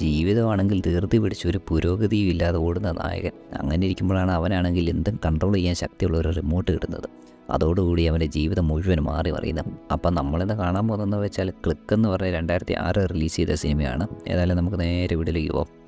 ജീവിതമാണെങ്കിൽ തീർത്തി പിടിച്ച് ഒരു പുരോഗതിയും ഇല്ലാതെ ഓടുന്ന നായകൻ. അങ്ങനെ ഇരിക്കുമ്പോഴാണ് അവനാണെങ്കിൽ എന്തും കൺട്രോൾ ചെയ്യാൻ ശക്തിയുള്ള ഒരു റിമോട്ട് കിട്ടുന്നത്. അതോടുകൂടി അവന്റെ ജീവിതം മുഴുവൻ മാറി മറിയുന്നത് അപ്പം നമ്മളിന്ന് കാണാൻ പോകുന്നതെന്ന് വെച്ചാൽ ക്ലിക്ക് എന്ന് പറഞ്ഞ രണ്ടായിരത്തി ആറ് റിലീസ് ചെയ്ത സിനിമയാണ്. ഏതായാലും നമുക്ക് നേരെ വീട്ടിലേക്ക് പോകാം.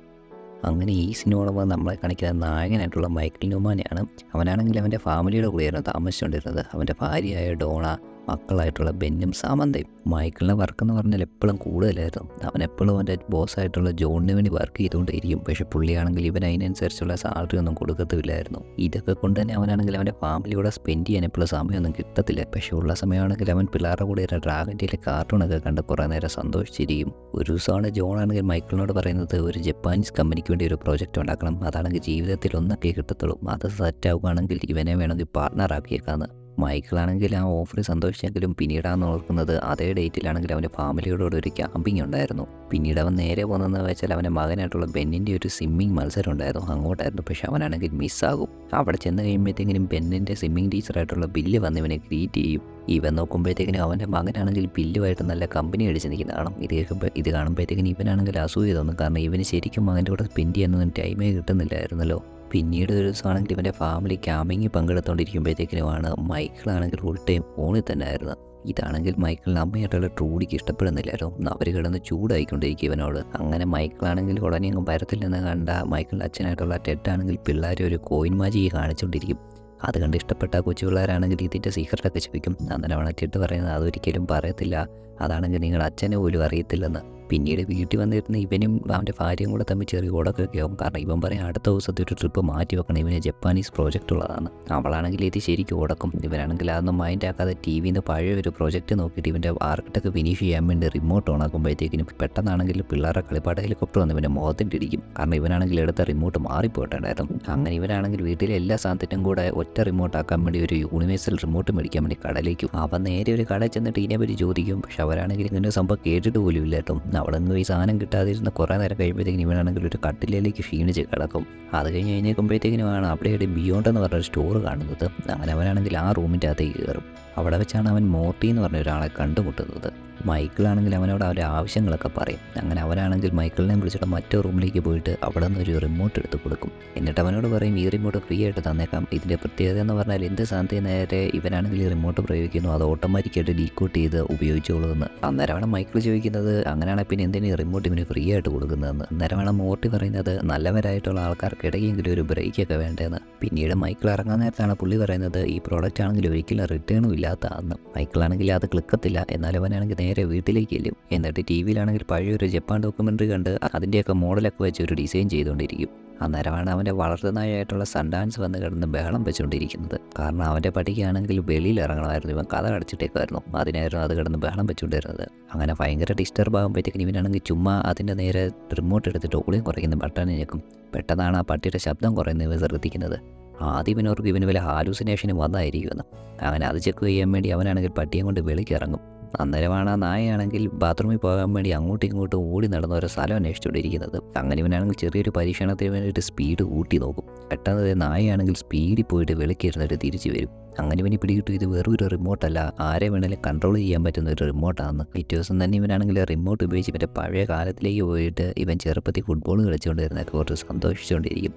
അങ്ങനെ ഈ സിനിമയോടൊപ്പം നമ്മളെ കാണിക്കുന്ന നായകനായിട്ടുള്ള മൈക്കിൾ ന്യൂമാനെയാണ്. അവനാണെങ്കിൽ അവന്റെ ഫാമിലിയുടെ കൂടെയായിരുന്നു താമസിച്ചുകൊണ്ടിരുന്നത്. അവന്റെ ഭാര്യയായ ഡോണ മക്കളായിട്ടുള്ള ബെന്നും സാമന്തയും. മൈക്കിളിന്റെ വർക്ക് എന്ന് പറഞ്ഞാൽ എപ്പോഴും കൂടുതലായിരുന്നു. അവൻ എപ്പോഴും അവന്റെ ബോസായിട്ടുള്ള ജോണിന് വേണ്ടി വർക്ക് ചെയ്തുകൊണ്ടിരിക്കും പക്ഷേ പുള്ളിയാണെങ്കിൽ ഇവൻ അതിനനുസരിച്ചുള്ള സാലറി ഒന്നും കൊടുക്കത്തില്ലായിരുന്നു ഇതൊക്കെ കൊണ്ട് തന്നെ അവനാണെങ്കിൽ അവന്റെ ഫാമിലിയോടെ സ്പെൻഡ് ചെയ്യാൻ എപ്പോഴും സമയമൊന്നും കിട്ടത്തില്ല. പക്ഷേ ഉള്ള സമയമാണെങ്കിൽ അവൻ പിള്ളേരുടെ കൂടെ ഒരു ഡ്രാഗന്റെ കാർട്ടൂണൊക്കെ കണ്ട് കുറേ നേരം സന്തോഷിച്ചിരിക്കും. ഒരു ദിവസമാണ് ജോൺ ആണെങ്കിൽ മൈക്കിളിനോട് പറയുന്നത് ഒരു ജപ്പാനീസ് കമ്പനിക്ക് വേണ്ടി ഒരു പ്രോജക്റ്റ് ഉണ്ടാക്കണം. അതാണെങ്കിൽ ജീവിതത്തിൽ ഒന്നൊക്കെ കിട്ടത്തുള്ളൂ. അത് സെറ്റ് ആവുകയാണെങ്കിൽ ഇവനെ വേണമെങ്കിൽ പാർട്ട്ണർ ആക്കിയേക്കാന്ന്. മൈക്കിളാണെങ്കിൽ ആ ഓഫർ സന്തോഷിച്ചെങ്കിലും പിന്നീടാന്ന് ഓർക്കുന്നത് അതേ ഡേറ്റിലാണെങ്കിൽ അവന്റെ ഫാമിലിയോടുകൂടി ഒരു ക്യാമ്പിംഗ് ഉണ്ടായിരുന്നു. പിന്നീട് അവൻ നേരെ പോകുന്നതെന്ന് വെച്ചാൽ അവന്റെ മകനായിട്ടുള്ള ബെന്നിന്റെ ഒരു സ്വിമ്മിംഗ് മത്സരം ഉണ്ടായിരുന്നു. അങ്ങോട്ടായിരുന്നു. പക്ഷേ അവനാണെങ്കിൽ മിസ്സാകും. അവിടെ ചെന്ന് കഴിയുമ്പോഴത്തേക്കിനും ബെന്നിന്റെ സ്വിമ്മിംഗ് ടീച്ചറായിട്ടുള്ള ബില്ല് വന്ന് ഇവനെ ഗ്രീറ്റ് ചെയ്യും. ഇവൻ നോക്കുമ്പോഴത്തേക്കിനും അവന്റെ മകനാണെങ്കിൽ ബില്ലുമായിട്ട് നല്ല കമ്പനി അടിച്ച് നിൽക്കുന്നതാണ് ഇത് കേൾക്കുമ്പോൾ ഇത് കാണുമ്പോഴത്തേക്കിനും ഇവനാണെങ്കിൽ അസൂയ തോന്നും. കാരണം ഇവന് ശരിക്കും മകന്റെ കൂടെ സ്പെൻഡ് ചെയ്യാനൊന്നും ടൈമേ കിട്ടുന്നില്ലായിരുന്നല്ലോ. പിന്നീട് ഒരു ദിവസമാണെങ്കിൽ ഇവന്റെ ഫാമിലി ക്യാമ്പിങ്ങിൽ പങ്കെടുത്തുകൊണ്ടിരിക്കുമ്പോഴത്തേക്കിനുമാണ് മൈക്കിളാണെങ്കിൽ ഫുൾ ടൈം ഫോണിൽ തന്നെ ആയിരുന്നു. ഇതാണെങ്കിൽ മൈക്കിളിന് അമ്മയായിട്ടുള്ള ട്രൂഡിക്ക് ഇഷ്ടപ്പെടുന്നില്ലായിരുന്നു. അവർ കിടന്ന് ചൂടായിക്കൊണ്ടിരിക്കും ഇവനോട്. അങ്ങനെ മൈക്കിളാണെങ്കിൽ ഉടനെ അങ്ങ് വരത്തില്ലെന്ന് കണ്ട മൈക്കിളിന്റെ അച്ഛനായിട്ടുള്ള ടെഡാണെങ്കിൽ പിള്ളേരെ ഒരു കോയിൻ മാജിയെ കാണിച്ചുകൊണ്ടിരിക്കും അത് കണ്ട് ഇഷ്ടപ്പെട്ട കൊച്ചു പിള്ളേരാണെങ്കിൽ ഇതിന്റെ സീക്രട്ടൊക്കെ ചോദിക്കും. അന്നേരമാണ് ടെഡ് പറയുന്നത് അതൊരിക്കലും പറയത്തില്ല. അതാണെങ്കിൽ നിങ്ങളുടെ അച്ഛനെ പോലും അറിയത്തില്ലെന്ന്. പിന്നീട് വീട്ടിൽ വന്നിരുന്ന ഇവനും അവന്റെ ഭാര്യയും കൂടെ തമ്മിൽ ചെറിയ ഉടക്കൊക്കെ ആവും. കാരണം ഇവൻ പറയും അടുത്ത ദിവസത്തെ ഒരു ട്രിപ്പ് മാറ്റി വെക്കണം. ഇവന് ജപ്പാനീസ് പ്രോജക്റ്റ് ഉള്ളതാണ്. അവളാണെങ്കിൽ ഇത് ശരിക്കും ഉടക്കും ഇവനാണെങ്കിൽ അതൊന്നും മൈൻഡ് ആക്കാതെ ടി വിയിൽ നിന്ന് പഴയ ഒരു പ്രോജക്റ്റ് നോക്കിയിട്ട് ഇവന്റെ ആർക്കിട്ടൊക്കെ ഫിനിഷ് ചെയ്യാൻ വേണ്ടി റിമോട്ട് ഓൺ ആക്കുമ്പോഴത്തേക്കിനും പെട്ടെന്നാണെങ്കിൽ പിള്ളേരുടെ കളിപ്പാട്ട ഹെലികോപ്റ്റർ വന്ന് ഇവന്റെ മുഖത്തിന്റെ ഇടിക്കും. കാരണം ഇവനാണെങ്കിൽ എടുത്ത റിമോട്ട് മാറിപ്പോയിട്ടുണ്ടായിരുന്നു. അങ്ങനെ ഇവനാണെങ്കിൽ വീട്ടിലെ എല്ലാ സാധനത്തിനും കൂടെ ഒറ്റ റിമോട്ട് ആക്കാൻ വേണ്ടി ഒരു യൂണിവേഴ്സൽ റിമോട്ട് മേടിക്കാൻ വേണ്ടി കടയിലേക്ക് അവൻ നേരെ ഒരു കടയിൽ ചെന്നിട്ട് ഇതിനെപ്പറ്റി ചോദിക്കും. പക്ഷെ അവരാണെങ്കിൽ ഇങ്ങനെ സംഭവം കേട്ടിട്ട് പോലും ഇല്ല കേട്ടോ. അവിടെ നിന്ന് ഈ സാധനം കിട്ടാതിരുന്ന കുറേ നേരം കഴിയുമ്പോഴത്തേക്കിന് ഇവനാണെങ്കിൽ ഒരു കട്ടിലേക്ക് ക്ഷീണിച്ച് കിടക്കും. അത് കഴിഞ്ഞ് കഴിഞ്ഞേക്കുമ്പോഴത്തേക്കിനുമാണ് അവിടെ ഒരു ബിയോണ്ട് എന്ന് പറഞ്ഞൊരു സ്റ്റോർ കാണുന്നത്. അങ്ങനെ അവനാണെങ്കിൽ ആ റൂമിന്റെ അകത്തേക്ക് കയറും. അവിടെ വെച്ചാണ് അവൻ മോർട്ടി എന്ന് പറഞ്ഞ ഒരാളെ കണ്ടുമുട്ടുന്നത്. മൈക്കിളാണെങ്കിൽ അവനോട് അവന്റെ ആവശ്യങ്ങളൊക്കെ പറയും. അങ്ങനെ അവനാണെങ്കിൽ മൈക്കിളിനെ വിളിച്ചിട്ട് മറ്റേ റൂമിലേക്ക് പോയിട്ട് അവിടെ നിന്ന് ഒരു റിമോട്ട് എടുത്ത് കൊടുക്കും. എന്നിട്ട് അവനോട് പറയും ഈ റിമോട്ട് ഫ്രീ ആയിട്ട് തന്നേക്കാം. ഇതിന്റെ പ്രത്യേകത എന്ന് പറഞ്ഞാൽ എന്ത് സാധനത്തിന് നേരെ ഇവനാണെങ്കിൽ ഈ റിമോട്ട് പ്രയോഗിക്കുന്നു അത് ഓട്ടോമാറ്റിക്കായിട്ട് ഡീക്കോട്ട് ചെയ്ത് ഉപയോഗിച്ചോളൂന്ന് അന്നേരമാണ് മൈക്കിൾ ചോദിക്കുന്നത് അങ്ങനെയാണെങ്കിൽ പിന്നെ എന്തിനാണ് റിമോട്ട് ഇവന് ഫ്രീ ആയിട്ട് കൊടുക്കുന്നതെന്ന്? അന്നേരമാണ് മോർട്ടി പറയുന്നത് നല്ലവരായിട്ടുള്ള ആൾക്കാർക്കിടയെങ്കിലും ഒരു ബ്രേക്കൊക്കെ വേണ്ടതെന്ന് പിന്നീട് മൈക്കിൾ ഇറങ്ങാൻ നേരത്താണ് പുള്ളി പറയുന്നത് ഈ പ്രോഡക്റ്റ് ആണെങ്കിൽ ഒരിക്കലും റിട്ടേണും ഇല്ലാത്തതാണെന്ന് മൈക്കിളാണെങ്കിൽ അത് ക്ലിക്കത്തില്ല. എന്നാലും അവനാണെങ്കിൽ നേരെ വീട്ടിലേക്ക് ചെല്ലും. എന്നിട്ട് ടി വിയിലാണെങ്കിൽ പഴയൊരു ജപ്പാൻ ഡോക്യുമെന്ററി കണ്ട് അതിന്റെയൊക്കെ മോഡലൊക്കെ വെച്ച് ഒരു ഡിസൈൻ ചെയ്തുകൊണ്ടിരിക്കും. അന്നേരമാണ് അവന്റെ വളർത്തുന്നതായിട്ടുള്ള സൺഡാൻസ് വന്ന് കിടന്ന് ബഹളം വെച്ചുകൊണ്ടിരിക്കുന്നത്. കാരണം അവന്റെ പട്ടിക്കാണെങ്കിൽ വെളിയിൽ ഇറങ്ങണമായിരുന്നു. ഇവൻ കഥ അടച്ചിട്ടേക്കായിരുന്നു അതിനായിരുന്നു അത് കിടന്ന് ബഹളം വെച്ചുകൊണ്ടിരുന്നത്. അങ്ങനെ ഭയങ്കര ഡിസ്റ്റർബ് ആകുമ്പോഴത്തേക്കും ഇവനാണെങ്കിൽ ചുമ്മാ അതിന്റെ നേരെ റിമോട്ട് എടുത്തിട്ട് ഓളിയും കുറയ്ക്കുന്ന ബട്ടൺ ഞെക്കും. പെട്ടെന്നാണ് ആ പട്ടിയുടെ ശബ്ദം കുറയുന്നത് ഇവ ശ്രദ്ധിക്കുന്നത്. ആദ്യം ഇവനോർക്ക് ഇവന് വല്ല ഹാലൂസിനേഷനും വന്നായിരിക്കുമെന്ന്. അങ്ങനെ അത് ചെക്ക് ചെയ്യാൻ വേണ്ടി അവനാണെങ്കിൽ പട്ടിയെ കൊണ്ട് വെളിക്ക് ഇറങ്ങും അന്നേരമാണ് ആ നായയാണെങ്കിൽ ബാത്റൂമിൽ പോകാൻ വേണ്ടി അങ്ങോട്ടും ഇങ്ങോട്ടും ഓടി നടന്ന ഒരു സ്ഥലം അന്വേഷിച്ചുകൊണ്ടിരിക്കുന്നത്. അങ്ങനെ ഇവനാണെങ്കിൽ ചെറിയൊരു പരീക്ഷണത്തിന് വേണ്ടിയിട്ട് സ്പീഡ് കൂട്ടി നോക്കും. പെട്ടെന്ന് നായയാണെങ്കിൽ സ്പീഡിൽ പോയിട്ട് വിളിക്കിരുന്നിട്ട് തിരിച്ചു വരും. അങ്ങനെ ഇവന് പിടികിട്ടു ഇത് വെറും ഒരു റിമോട്ടല്ല ആരെ വേണേലും കൺട്രോൾ ചെയ്യാൻ പറ്റുന്ന ഒരു റിമോട്ടാണ് പിറ്റേ ദിവസം തന്നെ ഇവനാണെങ്കിൽ റിമോട്ട് ഉപയോഗിച്ച് ഇവന്റെ പഴയ കാലത്തിലേക്ക് പോയിട്ട് ഇവൻ ചെറുപ്പത്തിൽ ഫുട്ബോൾ കളിച്ചുകൊണ്ടിരുന്നൊക്കെ കുറച്ച് സന്തോഷിച്ചുകൊണ്ടിരിക്കും.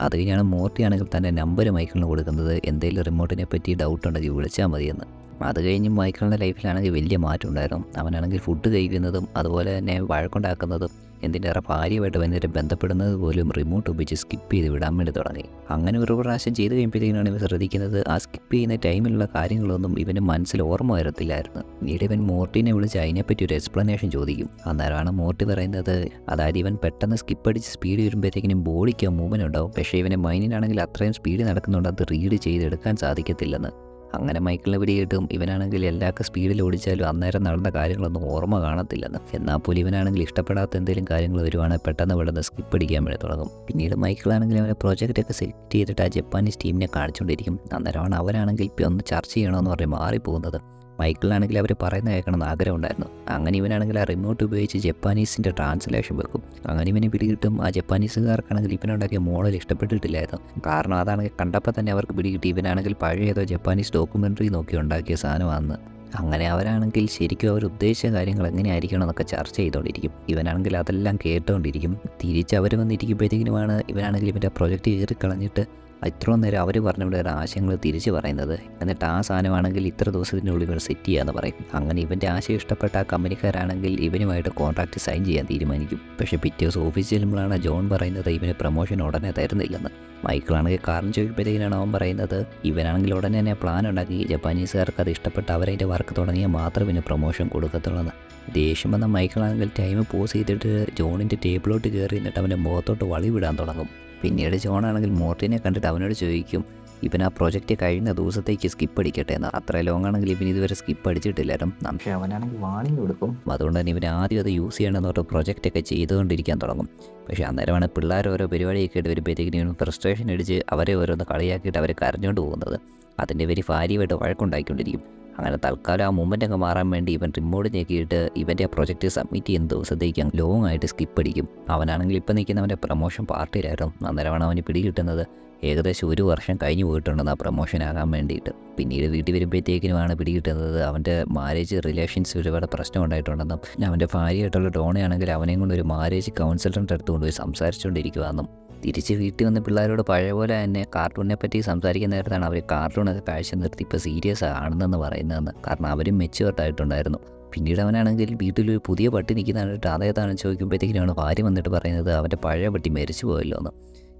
അത് കഴിഞ്ഞാണ് മോർട്ടി ആണെങ്കിൽ തന്റെ നമ്പർ മൈക്കിളിന് കൊടുക്കുന്നത്. എന്തെങ്കിലും റിമോട്ടിനെ പറ്റി ഡൗട്ട് ഉണ്ടെങ്കിൽ വിളിച്ചാൽ മതിയെന്ന്. അത് കഴിഞ്ഞ് മൈക്കിളിന്റെ ലൈഫിലാണെങ്കിൽ വലിയ മാറ്റം ഉണ്ടായിരുന്നു അവനാണെങ്കിൽ ഫുഡ് കഴിക്കുന്നതും അതുപോലെ തന്നെ വഴക്കുണ്ടാക്കുന്നതും എന്തിനേറെ ഭാര്യയുമായിട്ട് വന്നിട്ട് ബന്ധപ്പെടുന്നത് പോലും റിമോട്ട് ഉപയോഗിച്ച് സ്കിപ്പ് ചെയ്ത് വിടാൻ വേണ്ടി തുടങ്ങി. അങ്ങനെ ഒരു പ്രാവശ്യം ചെയ്ത് കഴിയുമ്പോഴത്തേക്കാണ് ഇവൻ ശ്രദ്ധിക്കുന്നത്. ആ സ്കിപ്പ് ചെയ്യുന്ന ടൈമിലുള്ള കാര്യങ്ങളൊന്നും ഇവന് മനസ്സിൽ ഓർമ്മ വരത്തില്ലായിരുന്നു. പിന്നീട് ഇവൻ മോർട്ടിനെ വിളിച്ച് അതിനെപ്പറ്റി ഒരു എക്സ്പ്ലനേഷൻ ചോദിക്കും. അന്നേരമാണ് മോർട്ടി പറയുന്നത് അതായത് ഇവൻ പെട്ടെന്ന് സ്കിപ്പ് അടിച്ച് സ്പീഡ് വരുമ്പോഴത്തേക്കിനും ബോഡിക്ക് മൂവ്മെന്റ് ഉണ്ടാവും. പക്ഷേ ഇവന്റെ മൈൻഡിനാണെങ്കിൽ അത്രയും സ്പീഡ് നടക്കുന്നുണ്ട്. അത് റീഡ് ചെയ്തെടുക്കാൻ സാധിക്കത്തില്ലെന്ന്. അങ്ങനെ മൈക്കിളിനെ പിടികിട്ടും. ഇവനാണെങ്കിൽ എല്ലാ സ്പീഡിൽ ഓടിച്ചാലും അന്നേരം നടന്ന കാര്യങ്ങളൊന്നും ഓർമ്മ കാണത്തില്ലെന്ന്. എന്നാൽ പോലും ഇവനാണെങ്കിൽ ഇഷ്ടപ്പെടാത്ത എന്തെങ്കിലും കാര്യങ്ങൾ വരുവാണെങ്കിൽ പെട്ടെന്ന് പെട്ടെന്ന് സ്കിപ്പ് അടിക്കാൻ വേണ്ടി തുടങ്ങും. പിന്നീട് മൈക്കിളാണെങ്കിൽ അവരെ പ്രോജക്റ്റൊക്കെ സെലക്ട് ചെയ്തിട്ട് ആ ജപ്പാനീസ് ടീമിനെ കാണിച്ചുകൊണ്ടിരിക്കും അന്നേരമാണ് അവരാണെങ്കിൽ ഒന്ന് ചർച്ച ചെയ്യണമെന്ന് പറഞ്ഞ് മാറിപ്പോകുന്നത്. മൈക്കിളിനാണെങ്കിൽ അവർ പറയുന്ന കേൾക്കണമെന്ന് ആഗ്രഹം ഉണ്ടായിരുന്നു അങ്ങനെ ഇവനാണെങ്കിൽ ആ റിമോട്ട് ഉപയോഗിച്ച് ജപ്പാനീസിന്റെ ട്രാൻസ്ലേഷൻ വെക്കും. അങ്ങനെ ഇവനെ പിടികിട്ടും. ആ ജപ്പാനീസുകാർക്കാണെങ്കിൽ ഇവനുണ്ടാക്കിയ മോഡൽ ഇഷ്ടപ്പെട്ടിട്ടില്ലായിരുന്നു. കാരണം അതാണെങ്കിൽ കണ്ടപ്പോൾ തന്നെ അവർക്ക് പിടികിട്ടി. ഇവനാണെങ്കിൽ പഴയ ഏതോ ജപ്പാനീസ് ഡോക്യുമെന്ററി നോക്കി ഉണ്ടാക്കിയ സാധനമാണെന്ന്. അങ്ങനെ അവരാണെങ്കിൽ ശരിക്കും അവർ ഉദ്ദേശിച്ച കാര്യങ്ങൾ എങ്ങനെയായിരിക്കണം എന്നൊക്കെ ചർച്ച ചെയ്തുകൊണ്ടിരിക്കും ഇവനാണെങ്കിൽ അതെല്ലാം കേട്ടുകൊണ്ടിരിക്കും തിരിച്ച് അവർ വന്നിരിക്കുമ്പോഴത്തേക്കിനുമാണ് ഇവനാണെങ്കിൽ ഇവന്റെ പ്രൊജക്റ്റ് കയറി കളഞ്ഞിട്ട് ഇത്രയും നേരം അവർ പറഞ്ഞവിടെ ആശയങ്ങൾ തിരിച്ച് പറയുന്നത് എന്നിട്ട് ആ സാധനമാണെങ്കിൽ ഇത്ര ദിവസത്തിനുള്ളിൽ ഇവർ സെറ്റ് ചെയ്യാന്ന് പറയും. അങ്ങനെ ഇവന്റെ ആശയം ഇഷ്ടപ്പെട്ട ആ കമ്പനിക്കാരാണെങ്കിൽ ഇവനുമായിട്ട് കോൺട്രാക്ട് സൈൻ ചെയ്യാൻ തീരുമാനിക്കും. പക്ഷേ പിറ്റേ ദിവസം ഓഫീസിൽ ചെല്ലുമ്പോഴാണ് ജോൺ പറയുന്നത് ഇവന് പ്രൊമോഷൻ ഉടനെ തരുന്നില്ലെന്ന്. മൈക്കിളാണെങ്കിൽ കാരണം ചോദിക്കുമ്പോഴത്തേക്കിനാണ് അവൻ പറയുന്നത് ഇവനാണെങ്കിൽ ഉടനെ തന്നെ പ്ലാൻ ഉണ്ടാക്കി. ജപ്പാനീസുകാർക്ക് അത് ഇഷ്ടപ്പെട്ട് അവരതിന്റെ വർക്ക് തുടങ്ങിയാൽ മാത്രം ഇവന് പ്രൊമോഷൻ കൊടുക്കത്തുള്ളൂ ദേഷ്യം വന്ന മൈക്കിളാണെങ്കിൽ ടൈം പോസ് ചെയ്തിട്ട് ജോണിന്റെ ടേബിളോട്ട് കയറി എന്നിട്ട് അവന്റെ മുഖത്തോട്ട് വളി വിടാൻ തുടങ്ങും. പിന്നീട് ജോണാണെങ്കിൽ മോർട്ടിനെ കണ്ടിട്ട് അവനോട് ചോദിക്കും ഇവൻ ആ പ്രൊജക്റ്റ് കഴിയുന്ന ദിവസത്തേക്ക് സ്കിപ്പ് അടിക്കട്ടെ എന്ന്. അത്ര ലോങ് ആണെങ്കിൽ ഇവൻ ഇതുവരെ സ്കിപ്പ് അടിച്ചിട്ടില്ലായിരുന്നു പക്ഷേ അവനാണെങ്കിൽ വാണിംഗ് കൊടുക്കും. അതുകൊണ്ട് തന്നെ ഇവൻ ആദ്യം അത് യൂസ് ചെയ്യണമെന്ന് പറഞ്ഞ പ്രൊജക്റ്റ് ഒക്കെ ചെയ്തുകൊണ്ടിരിക്കാൻ തുടങ്ങും. പക്ഷേ അന്നേരമാണ് പിള്ളേർ ഓരോ പരിപാടിയൊക്കെ ആയിട്ട് വരുമ്പോഴത്തേക്കിനും ഇവൻ ഫ്രസ്ട്രേഷൻ അടിച്ച് അവരെ ഓരോന്ന് കളിയാക്കിയിട്ട് അവർ കരഞ്ഞുകൊണ്ട് പോകുന്നത്. അതിന്റെ പേര് ഭാര്യയുമായിട്ട് വഴക്കുണ്ടാക്കിക്കൊണ്ടിരിക്കും. അങ്ങനെ തൽക്കാലം ആ മൂമെന്റ് അങ്ങ് മാറാൻ വേണ്ടി ഇവൻ റിമോട്ട് ഞെക്കിയിട്ട് ഇവന്റെ പ്രൊജക്റ്റ് സബ്മിറ്റ് ചെയ്യുന്ന ദിവസത്തേക്ക് ലോങ് ആയിട്ട് സ്കിപ്പ് അടിക്കും. അവനാണെങ്കിൽ ഇപ്പം നിൽക്കുന്നവന്റെ പ്രൊമോഷൻ പാർട്ടിയിലായിരുന്നു അന്നേരമാണ് അവന് പിടി കിട്ടുന്നത്. ഏകദേശം ഒരു വർഷം കഴിഞ്ഞു പോയിട്ടുണ്ടെന്ന് ആ പ്രൊമോഷൻ ആകാൻ വേണ്ടിയിട്ട്. പിന്നീട് വീട്ടിൽ വരുമ്പോഴത്തേക്കിനുമാണ് പിടി കിട്ടുന്നത്. അവന്റെ മാരേജ് റിലേഷൻസ് ഒരുപാട് പ്രശ്നം ഉണ്ടായിട്ടുണ്ടെന്നും അവന്റെ ഭാര്യയായിട്ടുള്ള ഡോണയാണെങ്കിൽ അവനെയും കൊണ്ട് ഒരു മാരേജ് കൗൺസിലറിന്റെ അടുത്ത് കൊണ്ടുപോയി സംസാരിച്ചുകൊണ്ടിരിക്കുവാന്നും തിരിച്ച് വീട്ടിൽ വന്ന് പിള്ളേരോട് പഴയ പോലെ തന്നെ കാർട്ടൂണിനെ പറ്റി സംസാരിക്കുന്ന നേരത്താണ് അവർ കാർട്ടൂണൊക്കെ കാഴ്ച നിർത്തി ഇപ്പോൾ സീരിയസ് ആണെന്ന് പറയുന്നതെന്ന്. കാരണം അവരും മെച്ചുവർട്ടായിട്ടുണ്ടായിരുന്നു പിന്നീട് അവനാണെങ്കിൽ വീട്ടിലൊരു പുതിയ പട്ടി നിൽക്കുന്ന കണ്ടിട്ട് അദ്ദേഹത്താണ് ചോദിക്കുമ്പോഴത്തേക്കിനാണ് ഭാര്യ വന്നിട്ട് പറയുന്നത് അവന്റെ പഴയ പട്ടി മരിച്ചു പോയല്ലോ എന്ന്.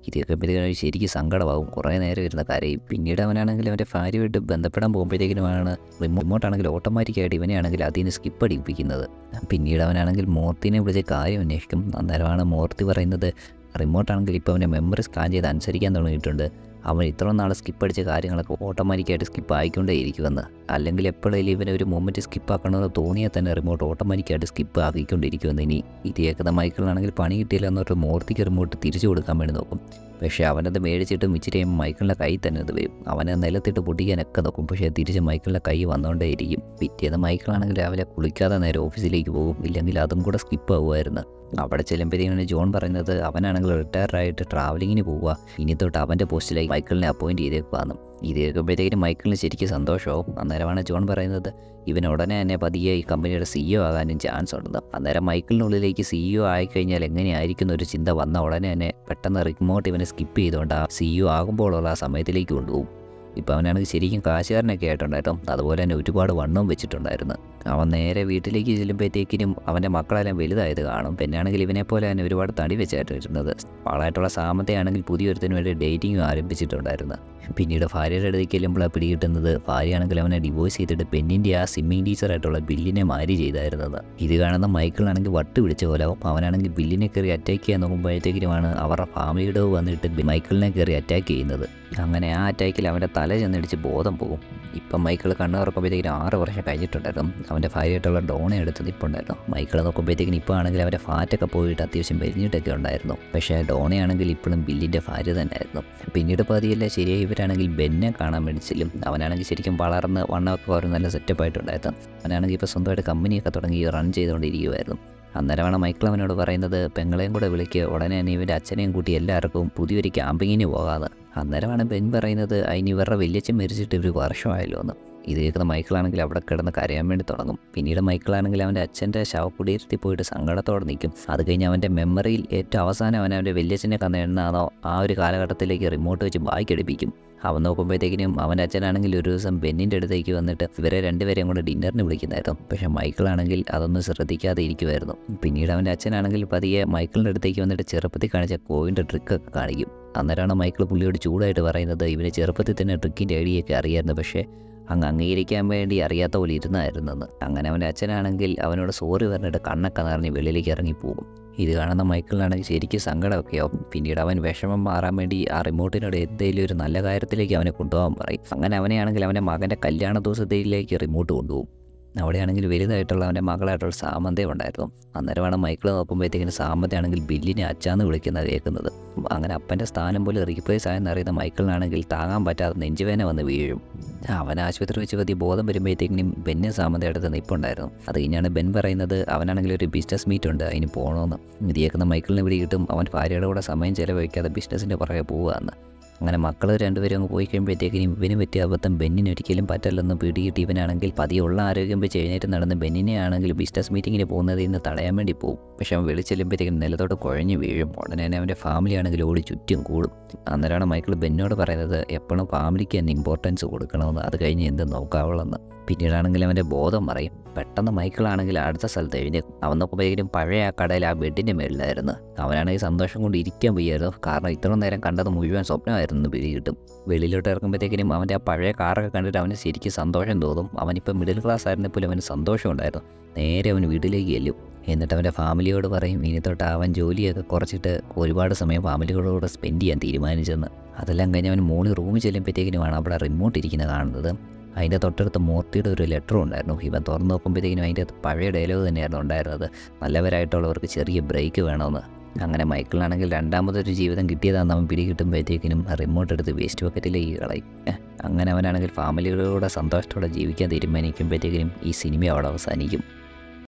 ഇത് കേൾക്കുമ്പോഴത്തേക്കും ശരിക്കും സങ്കടമാകും. കുറേ നേരം ഇരുന്ന കാര്യം. പിന്നീട് അവനാണെങ്കിൽ അവന്റെ ഭാര്യയായിട്ട് ബന്ധപ്പെടാൻ പോകുമ്പോഴത്തേക്കിനുമാണ് റിമോട്ടാണെങ്കിൽ ഓട്ടോമാറ്റിക്കായിട്ട് ഇവനെയാണെങ്കിൽ അതിന് സ്കിപ്പ് അടിപ്പിക്കുന്നത്. പിന്നീട് അവനാണെങ്കിൽ മൂർത്തിനെ വിളിച്ച് കാര്യം അന്വേഷിക്കും. അന്നേരമാണ് മൂർത്തി പറയുന്നത് റിമോട്ടാണെങ്കിൽ ഇപ്പോൾ അവന്റെ മെമ്മറി സ്കാൻ ചെയ്ത് അനുസരിക്കാൻ തുടങ്ങിയിട്ടുണ്ട്. അവൻ ഇത്ര നാൾ സ്കിപ്പ് അടിച്ച കാര്യങ്ങളൊക്കെ ഓട്ടോമാറ്റിക്കായിട്ട് സ്കിപ്പ് ആയിക്കൊണ്ടേ ഇരിക്കുമെന്ന്. അല്ലെങ്കിൽ എപ്പോഴേലും ഇവനെ ഒരു മൊമെന്റ് സ്കിപ്പ് ആക്കണമെന്ന് തോന്നിയാൽ തന്നെ റിമോട്ട് ഓട്ടോമാറ്റിക്കായിട്ട് സ്കിപ്പ് ആക്കിക്കൊണ്ടിരിക്കുമെന്ന് ഇനി. ഇത് ഏകദ മൈക്കിളിനാണെങ്കിൽ പണി കിട്ടിയില്ല എന്നൊരു മൂർത്തിക്ക് റിമോട്ട് തിരിച്ചു കൊടുക്കാൻ വേണ്ടി നോക്കും. പക്ഷേ അവനത് മേടിച്ചിട്ട് ഇച്ചിരി മൈക്കിളിന്റെ കൈ തന്നെ അത് വരും. അവനെ നിലത്തിട്ട് പൊട്ടിക്കാനൊക്കെ നോക്കും. പക്ഷേ തിരിച്ച് മൈക്കിളിന്റെ കൈ വന്നുകൊണ്ടേയിരിക്കും പിറ്റേന്ന് മൈക്കിളാണെങ്കിൽ രാവിലെ കുളിക്കാതെ നേരെ ഓഫീസിലേക്ക് പോകും. ഇല്ലെങ്കിൽ അതും കൂടെ സ്കിപ്പ് ആവുമായിരുന്നു. അവിടെ ചെല്ലുമ്പോഴത്തേക്കാണ് ജോൺ പറയുന്നത് അവനാണെങ്കിൽ റിട്ടയർഡായിട്ട് ട്രാവലിങ്ങിന് പോവുക. ഇനി തൊട്ട് അവന്റെ പോസ്റ്റിലേക്ക് മൈക്കിളിനെ അപ്പോയിന്റ് ചെയ്തേക്കുവാന്നും. ഇത് കേൾക്കുമ്പോഴത്തേക്കും മൈക്കിളിന് ശരിക്കും സന്തോഷമാവും. അന്നേരമാണ് ജോൺ പറയുന്നത് ഇവൻ ഉടനെ തന്നെ പതിയെ ഈ കമ്പനിയുടെ സിഇഒ ആകാനും ചാൻസ് ഉണ്ടെന്ന്. അന്നേരം മൈക്കിളിനുള്ളിലേക്ക് സിഇഒ ആയിക്കഴിഞ്ഞാൽ എങ്ങനെയായിരിക്കും ഒരു ചിന്ത വന്ന ഉടനെ തന്നെ പെട്ടെന്ന് റിമോട്ട് ഇവനെ സ്കിപ്പ് ചെയ്തുകൊണ്ട് ആ സിഇഒ ആകുമ്പോഴുള്ള ആ സമയത്തിലേക്ക് കൊണ്ടുപോകും. ഇപ്പോൾ അവനാണെങ്കിൽ ശരിക്കും കാശുകാരനൊക്കെ ആയിട്ടുണ്ടായിരുന്നു അതുപോലെ തന്നെ ഒരുപാട് വണ്ണവും വെച്ചിട്ടുണ്ടായിരുന്നു. അവൻ നേരെ വീട്ടിലേക്ക് ചെല്ലുമ്പോഴത്തേക്കിനും അവന്റെ മക്കളെല്ലാം വലുതായത് കാണും. പിന്നാണെങ്കിൽ ഇവനെ പോലെ തന്നെ ഒരുപാട് തടി വെച്ചായിട്ട് വരുന്നത് സാമത്തെ സാമത്തെയാണെങ്കിൽ പുതിയൊരുത്തിന് വേണ്ടി ഡേറ്റിംഗ് ആരംഭിച്ചിട്ടുണ്ടായിരുന്നു. പിന്നീട് ഭാര്യയുടെ അടുത്തേക്ക് ചെല്ലുമ്പോഴാണ് പിടികിട്ടുന്നത്. ഭാര്യയാണെങ്കിൽ അവനെ ഡിവോഴ്സ് ചെയ്തിട്ട് പെണ്ണിന്റെ ആ സ്വിമ്മിങ് ടീച്ചറായിട്ടുള്ള ബില്ലിനെ മാരി ചെയ്തായിരുന്നത്. ഇത് കാണുന്ന മൈക്കിളാണെങ്കിൽ വട്ട് പിടിച്ച പോലെ ആവും. അവനാണെങ്കിൽ ബില്ലിനെ കയറി അറ്റാക്ക് ചെയ്യാൻ നോക്കുമ്പോഴത്തേക്കുമാണ് അവരുടെ ഫാമിലിയുടെ വന്നിട്ട് മൈക്കിളിനെ കയറി അറ്റാക്ക് ചെയ്യുന്നത്. അങ്ങനെ ആ അറ്റാക്കിൽ അവന്റെ തല ചെന്നിടിച്ച് ബോധം പോകും. ഇപ്പം മൈക്കിൾ കണ്ണു തുറക്കുമ്പോഴത്തേക്കിനും ആറ് വർഷം കഴിഞ്ഞിട്ടുണ്ടായിരുന്നു. അവന്റെ ഭാര്യയായിട്ടുള്ള ഡോണെ എടുത്ത് നിൽപ്പുണ്ടായിരുന്നു മൈക്കിൾ നോക്കുമ്പോഴത്തേക്കിനും ഇപ്പോൾ ആണെങ്കിൽ അവന്റെ ഫാറ്റൊക്കെ പോയിട്ട് അത്യാവശ്യം പെരിഞ്ഞിട്ടൊക്കെ ഉണ്ടായിരുന്നു. പക്ഷേ ഡോണയാണെങ്കിൽ ഇപ്പോഴും ബില്ലിന്റെ ഭാര്യ തന്നെയായിരുന്നു. പിന്നീട് പതിയെല്ലാം ശരിയായി ഇവരാണെങ്കിൽ ബെന്നെ കാണാൻ വേണ്ടി ചെല്ലും. അവനാണെങ്കിൽ ശരിക്കും വളർന്ന് വണ്ണമൊക്കെ ഒരു നല്ല സെറ്റപ്പ് ആയിട്ടുണ്ടായിരുന്നു. അവനാണെങ്കിൽ ഇപ്പോൾ സ്വന്തമായിട്ട് കമ്പനിയൊക്കെ തുടങ്ങി റൺ ചെയ്തുകൊണ്ടിരിക്കുമായിരുന്നു അന്നേരമാണ് മൈക്കിൾ അവനോട് പറയുന്നത് പെങ്ങളെയും കൂടെ വിളിക്കുക ഉടനെ തന്നെ ഇവന്റെ അച്ഛനെയും കൂട്ടി എല്ലാവർക്കും പുതിയൊരു ക്യാമ്പിങ്ങിന് പോകാതെ അന്നേരമാണ് ബെൻ പറയുന്നത് അതിന് ഇവരുടെ വലിയച്ഛൻ മരിച്ചിട്ട് ഒരു വർഷമായല്ലോ എന്ന്. ഇത് കേൾക്കുന്ന മൈക്കിളാണെങ്കിൽ അവിടെ കിടന്ന് കരയാൻ വേണ്ടി തുടങ്ങും. പിന്നീട് മൈക്കിളാണെങ്കിൽ അവന്റെ അച്ഛന്റെ ശവക്കുടീരത്തിൽ പോയിട്ട് സങ്കടത്തോടെ നിൽക്കും. അത് കഴിഞ്ഞ് അവന്റെ മെമ്മറിയിൽ ഏറ്റവും അവസാനം അവൻ അവന്റെ വലിയച്ഛനെ കന്ന എണ്ണാണോ ആ ഒരു കാലഘട്ടത്തിലേക്ക് റിമോട്ട് വെച്ച് ബായ്ക്കടിപ്പിക്കും അവൻ നോക്കുമ്പോഴത്തേക്കിനും അവന്റെ അച്ഛനാണെങ്കിൽ ഒരു ദിവസം ബെന്നിന്റെ അടുത്തേക്ക് വന്നിട്ട് ഇവരെ രണ്ടുപേരെയും കൂടെ ഡിന്നറിന് വിളിക്കുന്നതായിരുന്നു പക്ഷേ മൈക്കിളാണെങ്കിൽ അതൊന്നും ശ്രദ്ധിക്കാതെ ഇരിക്കുമായിരുന്നു പിന്നീട് അവന്റെ അച്ഛനാണെങ്കിൽ പതിയെ മൈക്കിളിന്റെ അടുത്തേക്ക് വന്നിട്ട് ചെറുപ്പത്തിൽ കാണിച്ച കോയിന്റെ ട്രിക്കൊക്കെ കാണിക്കും. അന്നേരമാണ് മൈക്കിൾ പുള്ളിയോട് ചൂടായിട്ട് പറയുന്നത് ഇവന് ചെറുപ്പത്തിൽ തന്നെ ട്രിക്കിന്റെ ഐഡിയൊക്കെ അറിയായിരുന്നു. പക്ഷേ അങ്ങ് അംഗീകരിക്കാൻ വേണ്ടി അറിയാത്ത പോലെ ഇരുന്നായിരുന്നെന്ന്. അങ്ങനെ അവന്റെ അച്ഛനാണെങ്കിൽ അവനോട് സോറി പറഞ്ഞിട്ട് കണ്ണൊക്കെ നിറഞ്ഞ് വെളിയിലേക്ക് ഇറങ്ങിപ്പോകും. ഇത് കാണുന്ന മൈക്കിളിനാണെങ്കിൽ ശരിക്കും സങ്കടമൊക്കെ പിന്നീട് അവൻ വിഷമം മാറാൻ വേണ്ടി ആ റിമോട്ടിനോട് എന്തെങ്കിലും ഒരു നല്ല കാര്യത്തിലേക്ക് അവനെ കൊണ്ടുപോകാൻ പറയും. അങ്ങനെ അവനെയാണെങ്കിൽ അവന്റെ മകന്റെ കല്യാണ ദിവസത്തിലേക്ക് റിമോട്ട് കൊണ്ടുപോകും. അവിടെയാണെങ്കിൽ വലുതായിട്ടുള്ള അവന്റെ മകളായിട്ടുള്ള സാമന്തേ ഉണ്ടായിരുന്നു. അന്നേരമാണ് മൈക്കിൾ നോക്കുമ്പോഴത്തേക്കിന് സാമന്തയാണെങ്കിൽ ബില്ലിനെ അച്ചാന്ന് വിളിക്കുന്നത് കേൾക്കുന്നത്. അങ്ങനെ അപ്പന്റെ സ്ഥാനം പോലെ റീപ്ലേസ് ആയെന്ന് അറിയുന്ന മൈക്കിളിനാണെങ്കിൽ താങ്ങാൻ പറ്റാതെ നെഞ്ചുവേന വന്ന് വീഴും. അവൻ ആശുപത്രി വെച്ച് പതി ബോധം വരുമ്പോഴത്തേക്കിനും ബെന്നെ സാമന്ത അടുത്ത് നിൽപ്പുണ്ടായിരുന്നു അത് കഴിഞ്ഞാണ് ബെൻ പറയുന്നത് അവനാണെങ്കിൽ ഒരു ബിസിനസ് മീറ്റ് ഉണ്ട് അതിന് പോകണമെന്ന്. ഇത് കേൾക്കുന്ന മൈക്കിളിനെ കിട്ടും അവൻ ഭാര്യയുടെ കൂടെ സമയം ചിലവഴിക്കാതെ ബിസിനസ്സിന്റെ പുറകെ പോവുകയെന്ന്. അങ്ങനെ മക്കൾ രണ്ടുപേരും അങ്ങ് പോയി കഴിയുമ്പോഴത്തേക്കിനും ഇവന് പറ്റിയ അബദ്ധം ബെന്നിന് ഒരിക്കലും പറ്റല്ലെന്ന് പിടികിട്ടി ഇവനാണെങ്കിൽ പതിയുള്ള ആരോഗ്യം വെച്ച് എഴുന്നേറ്റ് നടന്ന് ബെന്നിനെ ആണെങ്കിൽ ബിസിനസ് മീറ്റിങ്ങിന് പോകുന്നതിൽ നിന്ന് തടയാൻ വേണ്ടി പോകും പക്ഷെ അവൻ വിളിച്ചെല്ലുമ്പോഴത്തേക്കും നിലത്തോട്ട് കുഴഞ്ഞു വീഴും. ഉടനെ തന്നെ അവന്റെ ഫാമിലി ആണെങ്കിൽ ഓടി ചുറ്റും കൂടും. അന്നേരമാണ് മൈക്കിൾ ബെന്നോട് പറയുന്നത് എപ്പോഴും ഫാമിലിക്ക് തന്നെ ഇമ്പോർട്ടൻസ് കൊടുക്കണമെന്ന്. അത് കഴിഞ്ഞ് എന്ത് നോക്കാവുള്ളെന്ന് പിന്നീടാണെങ്കിൽ അവന്റെ ബോധം മറയും. പെട്ടെന്ന് മൈക്കിളാണെങ്കിൽ അടുത്ത സ്ഥലത്ത് അവൻ നോക്കുമ്പോഴേക്കും പഴയ ആ കടയിൽ ആ ബെഡിന്റെ മേളിലായിരുന്നു. അവനാണെങ്കിൽ സന്തോഷം കൊണ്ട് ഇരിക്കാൻ വയ്യായിരുന്നു. കാരണം ഇത്ര നേരം കണ്ടത് മുഴുവൻ സ്വപ്നമായിരുന്നു പിടി കിട്ടും. വെളിയിലോട്ട് ഇറങ്ങുമ്പോഴത്തേക്കും അവന്റെ ആ പഴയ കാറൊക്കെ കണ്ടിട്ട് അവന് ശരിക്കും സന്തോഷം തോന്നും. അവനിപ്പോൾ മിഡിൽ ക്ലാസ് ആയിരുന്നപ്പോൾ അവന് സന്തോഷം ഉണ്ടായിരുന്നു. നേരെ അവൻ വീട്ടിലേക്ക് ചെല്ലും. എന്നിട്ട് അവന്റെ ഫാമിലിയോട് പറയും ഇനി തൊട്ട് അവൻ ജോലിയൊക്കെ കുറച്ചിട്ട് ഒരുപാട് സമയം ഫാമിലികളോട് സ്പെൻഡ് ചെയ്യാൻ തീരുമാനിച്ചെന്ന്. അതെല്ലാം കഴിഞ്ഞ് അവൻ മോളിൽ റൂമിൽ ചെല്ലുമ്പോഴത്തേക്കിനുമാണ് അവിടെ റിമോട്ട് ഇരിക്കുന്നത് കാണുന്നത്. അതിന്റെ തൊട്ടടുത്ത് മൂർത്തിയുടെ ഒരു ലെറ്ററും ഉണ്ടായിരുന്നു. ഇവൻ തുറന്ന് നോക്കുമ്പോഴത്തേക്കിനും അതിന്റെ പഴയ ഡയലോഗ് തന്നെയായിരുന്നു ഉണ്ടായിരുന്നത്. നല്ലവരായിട്ടുള്ളവർക്ക് ചെറിയ ബ്രേക്ക് വേണമെന്ന്. അങ്ങനെ മൈക്കിളിനാണെങ്കിൽ രണ്ടാമതൊരു ജീവിതം കിട്ടിയതാണ് അവൻ പിടി കിട്ടുമ്പോഴത്തേക്കിനും റിമോട്ട് എടുത്ത് വേസ്റ്റ് ബക്കറ്റിലേക്ക് കളയും. ഏഹ്, അങ്ങനെ അവനാണെങ്കിൽ ഫാമിലികളോടെ സന്തോഷത്തോടെ ജീവിക്കാൻ തീരുമാനിക്കുമ്പോഴത്തേക്കിനും ഈ സിനിമ അവിടെ അവസാനിക്കും.